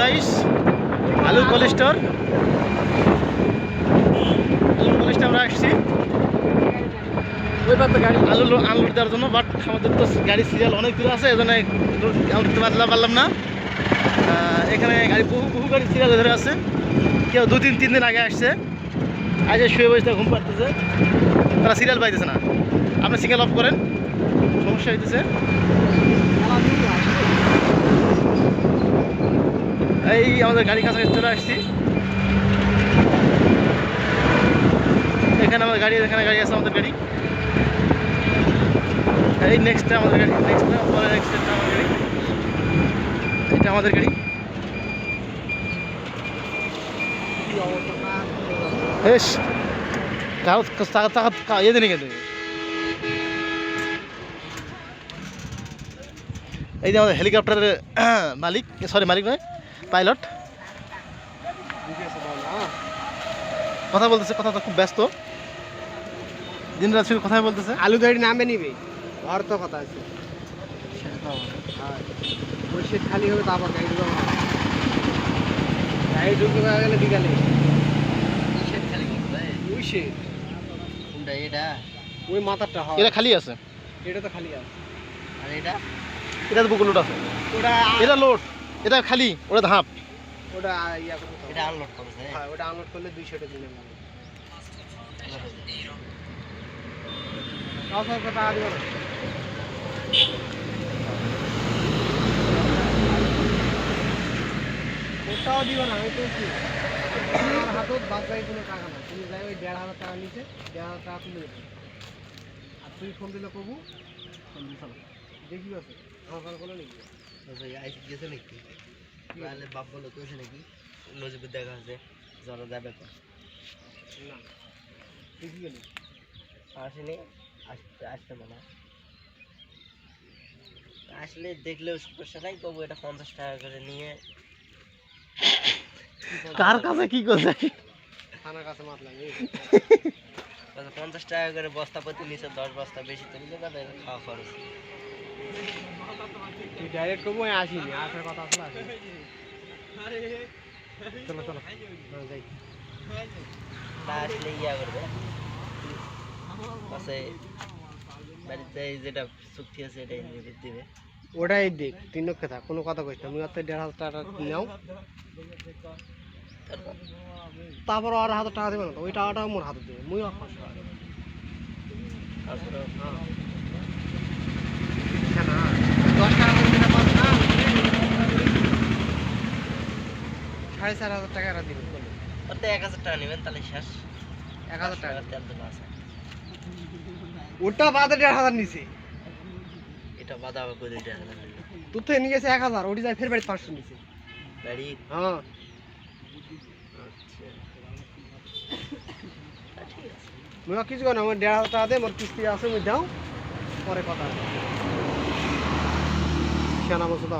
Guys আলুর কোলেস্টোর। আলুর কোলেস্টোর আমরা আসছি। ওই পাতে গাড়ি। আলু দেওয়ার জন্য বাট আমাদের তো গাড়ি সিরিয়াল অনেক দূর আছে এজন্য পারলাম পারলাম না। এখানে গাড়ি বহু বহু গাড়ি সিরিয়াল ধরে আছে। কেউ দু তিন তিন দিন আগে আসছে। আজ শুয়ে বসে ঘুম পাড়তেছে। তারা সিরিয়াল পাইতেছে না। আপনি সিঙ্গেল অফ করেন। সমস্যা হইতেছে। এই আমাদের গাড়ি কাছাকাছি চলে আসছি। এখানে আমাদের গাড়ি, এখানে গাড়ি আছে আমাদের গাড়ি। এই নেক্সটটা আমাদের গাড়ি নেক্সটটা পরে নেক্সটটা আমাদের গাড়ি। এটা আমাদের গাড়ি। এস কাগজ টাকা টাকা ইয়ে দিন কিন্তু এই যে আমাদের হেলিকপ্টারের মালিক সরি মালিক নয়। পাইলট। কথা বলতেছে কথা তো খুব ব্যস্ত। দিন রাত শুধু কথাই বলতেছে। আলু গাড়ি নামে নিবে ঘর তো কথা আছে। খালি হবে তারপর গাড়ি ঢুকাবো। গাড়ি ঢুকে গেলে বিকালে। ওই হয়। এটা খালি আছে। এটা তো খালি আছে। এটা? তো বুকুল লোড আছে। ওটা এটা লোড। এটা খালি ওটা ধাপ। ওটা ইয়া করতে হবে। হ্যাঁ ওটা আনলোড করলে হাজার টাকা দিবে না ওটাও দিবে না আমি তো আমার হাতত বাদ বাকি কোনো টাকা না তুমি যাই ওই দেড় হাজার টাকা নিচে দেড় হাজার টাকা তুলে দেবে আর তুই ফোন দিলে কবু? ফোন দিস না দেখি আছে আমার ফোন করলে নাকি? না। দেখি গেলি আসলে দেখলেও সমস্যা নাই তবু এটা পঞ্চাশ টাকা করে নিয়ে। কার কাছে কি করছে? থানার কাছে মাতলাম আচ্ছা, পঞ্চাশ টাকা করে বস্তা প্রতি নিচে দশ বস্তা বেশি তাহলে খাওয়া খরচ। তুই ডাইরেক্ট করব আসিনি আসার কথা আসলে আসিনি। চলো চলো। যাই। আসলে ইয়া করবে। পাশে বাড়িতে যেটা চুক্তি আছে এটাই দিবে। ওটাই দেখ তিন লক্ষ থাক কোনো কথা কইস না। মুই অত দেড় হাজার টাকা নাও। তারপর আর হাজার টাকা দেবে না ওই টাকাটা মোর হাতে দেবে মুই আর পাঁচশো টাকা দেবো। তারপরে হ্যাঁ না, দশ টাকা করে দিলে পাঁচ না সাড়ে চার হাজার টাকা এরা দিবে। বলো। ওতে এক হাজার টাকা নেবেন তাহলে শেষ। এক হাজার টাকা। তেল আছে। ওটা বাদে দেড় হাজার নিছে। এটা হবে তোর থেকে নিয়ে গেছে এক হাজার ওটি যায় ফের বাড়ি পাঁচশো নিছে। বাড়ি? হ্যাঁ। আচ্ছা। ঠিক আছে মুই কিছু না আমার দেড় হাজার টাকা দে মোর কিস্তি আছে মুই দাও পরে কথা 天他们知道。